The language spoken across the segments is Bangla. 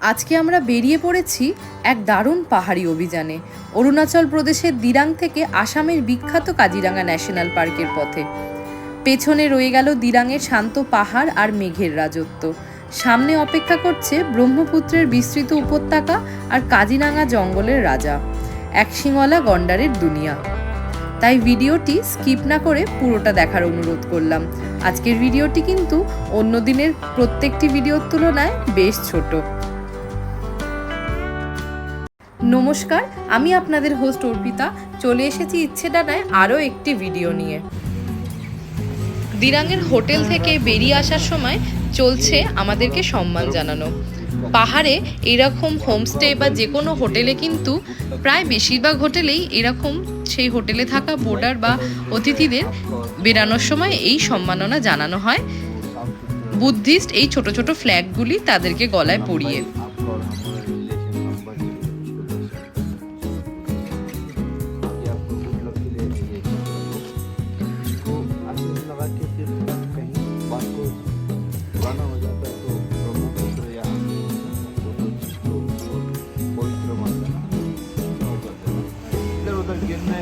আজকে আমরা বেরিয়ে পড়েছি এক দারুণ পাহাড়ি অভিযানে। অরুণাচল প্রদেশের দিরাং থেকে আসামের বিখ্যাত কাজিরাঙ্গা ন্যাশনাল পার্কের পথে। পেছনে রয়ে গেল দিরাঙের শান্ত পাহাড় আর মেঘের রাজত্ব। সামনে অপেক্ষা করছে ব্রহ্মপুত্রের বিস্তৃত উপত্যকা আর কাজিরাঙ্গা জঙ্গলের রাজা। একশিংওয়ালা গন্ডারের দুনিয়া। তাই ভিডিওটি স্কিপ না করে পুরোটা দেখার অনুরোধ করলাম। আজকের ভিডিওটি কিন্তু অন্য দিনের প্রত্যেকটি ভিডিওর তুলনায় বেশ ছোট। নমস্কার, আমি আপনাদের হোস্ট অর্পিতা। চলে এসেছি ইচ্ছে ডানায় আরও একটি ভিডিও নিয়ে। দিরাঙের হোটেল থেকে বেরিয়ে আসার সময় চলছে আমাদেরকে সম্মান জানানো। পাহাড়ে এরকম হোমস্টে বা যে কোনো হোটেলে কিন্তু প্রায় বেশিরভাগ হোটেলেই এরকম সেই হোটেলে থাকা বোর্ডার বা অতিথিদের বেরানোর সময় এই সম্মাননা জানানো হয়। বুদ্ধিস্ট এই ছোট ছোট ফ্ল্যাগগুলি তাদেরকে গলায় পরিয়ে।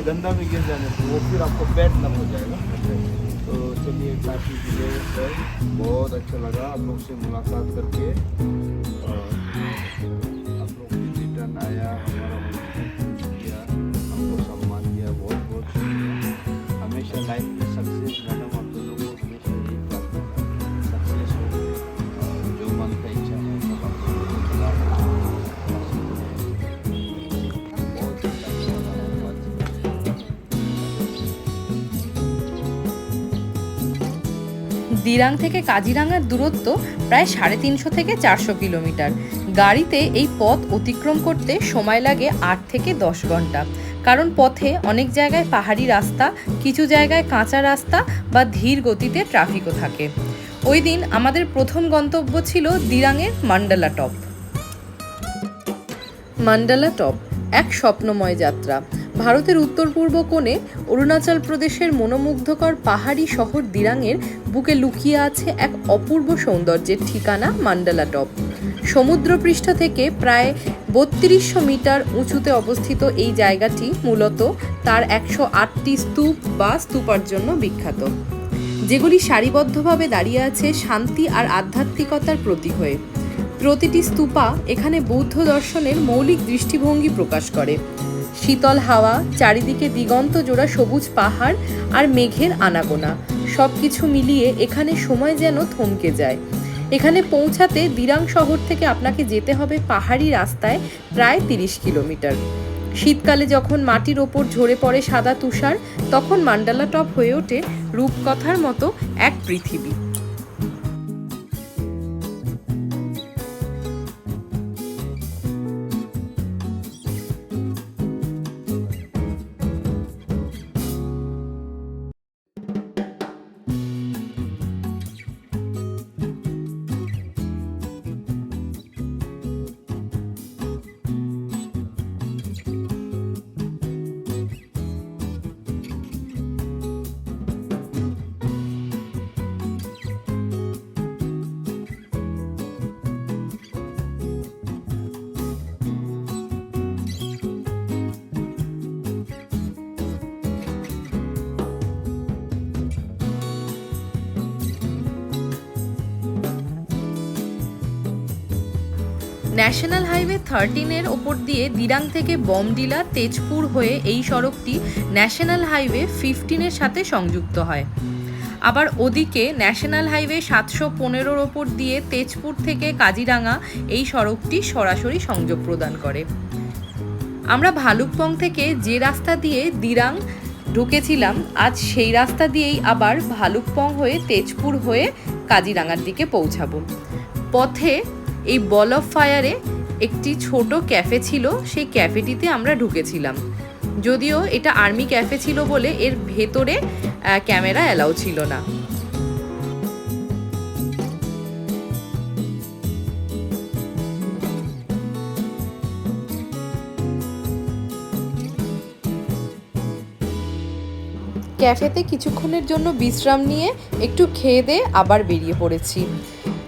गंदा में गिर जाने से वो फिर आपको बैड नम हो जाएगा। तो चलिए काफ़ी चीज़ें सर बहुत अच्छा लगा आप लोग से मुलाकात करके। और आप लोग भी रिटर्न आया, हमारा किया हमको सम्मान दिया बहुत बहुत हमेशा लाइफ में सक्सेस দিরাং থেকে কাজিরাঙার দূরত্ব প্রায় সাড়ে তিনশো থেকে চারশো কিলোমিটার। গাড়িতে এই পথ অতিক্রম করতে সময় লাগে আট থেকে দশ ঘণ্টা। কারণ পথে অনেক জায়গায় পাহাড়ি রাস্তা, কিছু জায়গায় কাঁচা রাস্তা বা ধীর গতিতে ট্রাফিকও থাকে। ওই দিন আমাদের প্রথম গন্তব্য ছিল দিরাঙের মান্ডালা টপ। মান্ডালা টপ, এক স্বপ্নময় যাত্রা। ভারতের উত্তর পূর্ব কোণে অরুণাচল প্রদেশের মনোমুগ্ধকর পাহাড়ি শহর দিরাঙের বুকে লুকিয়ে আছে এক অপূর্ব সৌন্দর্যের ঠিকানা মান্ডালা টপ। সমুদ্রপৃষ্ঠ থেকে প্রায় বত্রিশশো মিটার উঁচুতে অবস্থিত এই জায়গাটি মূলত তার একশো আটটি স্তূপ বা স্তূপার জন্য বিখ্যাত। যেগুলি সারিবদ্ধভাবে দাঁড়িয়ে আছে শান্তি আর আধ্যাত্মিকতার প্রতীক হয়ে। প্রতিটি স্তূপা এখানে বৌদ্ধ দর্শনের মৌলিক দৃষ্টিভঙ্গি প্রকাশ করে। শীতল হাওয়া, চারিদিকে দিগন্ত জোড়া সবুজ পাহাড় আর মেঘের আনাগোনা। সব কিছু মিলিয়ে এখানে সময় যেন থমকে যায়। এখানে পৌঁছাতে দিরাং শহর থেকে আপনাকে যেতে হবে পাহাড়ি রাস্তায় প্রায় তিরিশ কিলোমিটার। শীতকালে যখন মাটির ওপর ঝরে পড়ে সাদা তুষার, তখন মান্ডালা টপ হয়ে ওঠে রূপকথার মতো এক পৃথিবী। ন্যাশনাল হাইওয়ে থার্টিনের ওপর দিয়ে দিরাং থেকে বমডিলা, তেজপুর হয়ে এই সড়কটি ন্যাশনাল হাইওয়ে ফিফটিনের সাথে সংযুক্ত হয়। আবার ওদিকে ন্যাশনাল হাইওয়ে সাতশো পনেরোর ওপর দিয়ে তেজপুর থেকে কাজিরাঙা এই সড়কটি সরাসরি সংযোগ প্রদান করে। আমরা ভালুকপং থেকে যে রাস্তা দিয়ে দিরাং ঢুকেছিলাম, আজ সেই রাস্তা দিয়েই আবার ভালুকপং হয়ে তেজপুর হয়ে কাজিরাঙার দিকে পৌঁছাবো। পথে এই বল অফ ফায়ারে একটি ছোট ক্যাফে ছিল, সেই ক্যাফেটিতে আমরা ঢুকেছিলাম। যদিও এটা আর্মি ক্যাফে ছিল বলে এর ভেতরে ক্যামেরা অ্যালাউ ছিল না। ক্যাফেতে কিছুক্ষণের জন্য বিশ্রাম নিয়ে একটু খেয়ে দিয়ে আবার বেরিয়ে পড়েছি।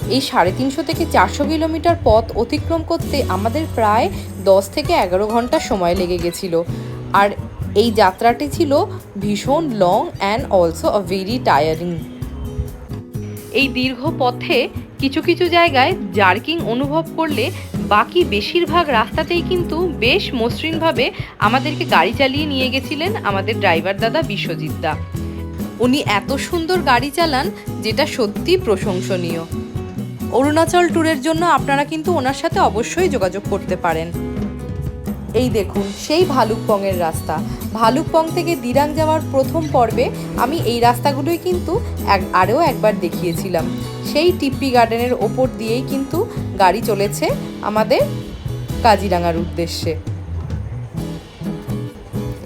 এই সাড়ে তিনশো থেকে চারশো কিলোমিটার পথ অতিক্রম করতে আমাদের প্রায় দশ থেকে এগারো ঘণ্টা সময় লেগে গেছিল। আর এই যাত্রাটি ছিল ভীষণ long and also a very tiring এই দীর্ঘ পথে কিছু কিছু জায়গায় জার্কিং অনুভব করলে বাকি বেশিরভাগ রাস্তাতেই কিন্তু বেশ মসৃণভাবে আমাদেরকে গাড়ি চালিয়ে নিয়ে গেছিলেন আমাদের ড্রাইভার দাদা বিশ্বজিৎ দা। উনি এত সুন্দর গাড়ি চালান, যেটা সত্যি প্রশংসনীয়। অরুণাচল ট্যুরের জন্য আপনারা কিন্তু ওনার সাথে অবশ্যই যোগাযোগ করতে পারেন। এই দেখুন, সেই ভালুকপংয়ের রাস্তা। ভালুকপং থেকে দিরাং যাওয়ার প্রথম পর্বে আমি এই রাস্তাগুলোই কিন্তু এক, আরও একবার দেখিয়েছিলাম। সেই টিপ্পি গার্ডেনের ওপর দিয়েই কিন্তু গাড়ি চলেছে আমাদের কাজিরাঙার উদ্দেশ্যে।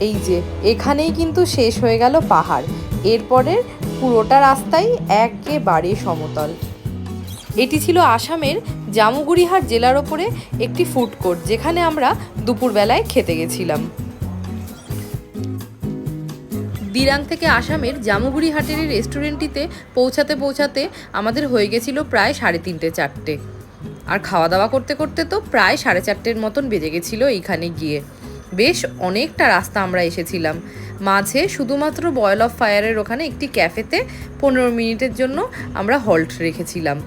এই যে, এখানেই কিন্তু শেষ হয়ে গেল পাহাড়। এরপরের পুরোটা রাস্তাই একেবারে সমতল। এটি ছিল আসামের জামুগুড়িহাট জেলার ওপরে একটি ফুড কোর্ট যেখানে আমরা দুপুরবেলায় খেতে গেছিলাম। দিরাং থেকে আসামের জামুগুড়িহাটের এই রেস্টুরেন্টটিতে পৌঁছাতে পৌঁছাতে আমাদের হয়ে গেছিল প্রায় সাড়ে তিনটে, চারটে। আর খাওয়া দাওয়া করতে করতে তো প্রায় সাড়ে চারটের মতন বেজে গেছিল এইখানে গিয়ে। বেশ অনেকটা রাস্তা আমরা এসেছিলাম। মাঝে শুধুমাত্র বয়েল অফ ফায়ারের ওখানে একটি ক্যাফেতে পনেরো মিনিটের জন্য আমরা হল্ট রেখেছিলাম।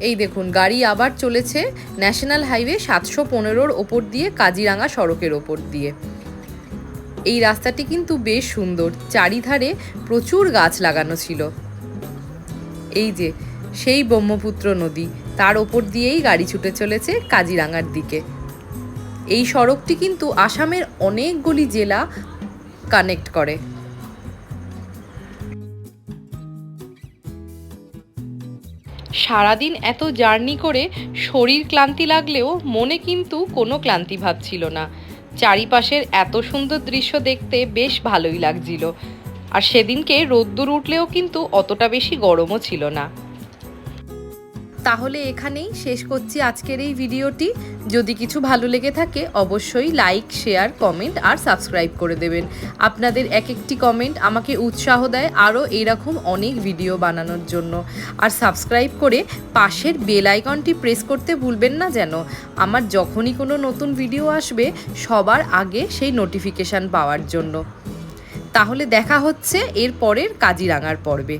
এই দেখুন, গাড়ি আবার চলেছে ন্যাশনাল হাইওয়ে সাতশো পনেরোর ওপর দিয়ে কাজিরাঙা সড়কের ওপর দিয়ে। এই রাস্তাটি কিন্তু বেশ সুন্দর, চারিধারে প্রচুর গাছ লাগানো ছিল। এই যে, সেই ব্রহ্মপুত্র নদী, তার ওপর দিয়েই গাড়ি ছুটে চলেছে কাজিরাঙার দিকে। এই সড়কটি কিন্তু আসামের অনেকগুলি জেলা কানেক্ট করে। সারাদিন এত জার্নি করে শরীর ক্লান্তি লাগলেও মনে কিন্তু কোনো ক্লান্তি ভাব ছিল না। চারিপাশের এত সুন্দর দৃশ্য দেখতে বেশ ভালোই লাগছিল। আর সেদিনকে রোদ্দুর উঠলেও কিন্তু অতটা বেশি গরমও ছিল না। তাহলে এখানেই শেষ করছি আজকের এই ভিডিওটি। যদি কিছু ভালো লেগে থাকে, অবশ্যই লাইক, শেয়ার, কমেন্ট আর সাবস্ক্রাইব করে দেবেন। আপনাদের এক একটি কমেন্ট আমাকে উৎসাহ দেয় আরও এরকম অনেক ভিডিও বানানোর জন্য। আর সাবস্ক্রাইব করে পাশের বেল আইকনটি প্রেস করতে ভুলবেন না যেন। আমার যখনই কোনো নতুন ভিডিও আসবে, সবার আগে সেই নোটিফিকেশান পাওয়ার জন্য। তাহলে দেখা হচ্ছে এর পরের কাজিরাঙার পর্বে।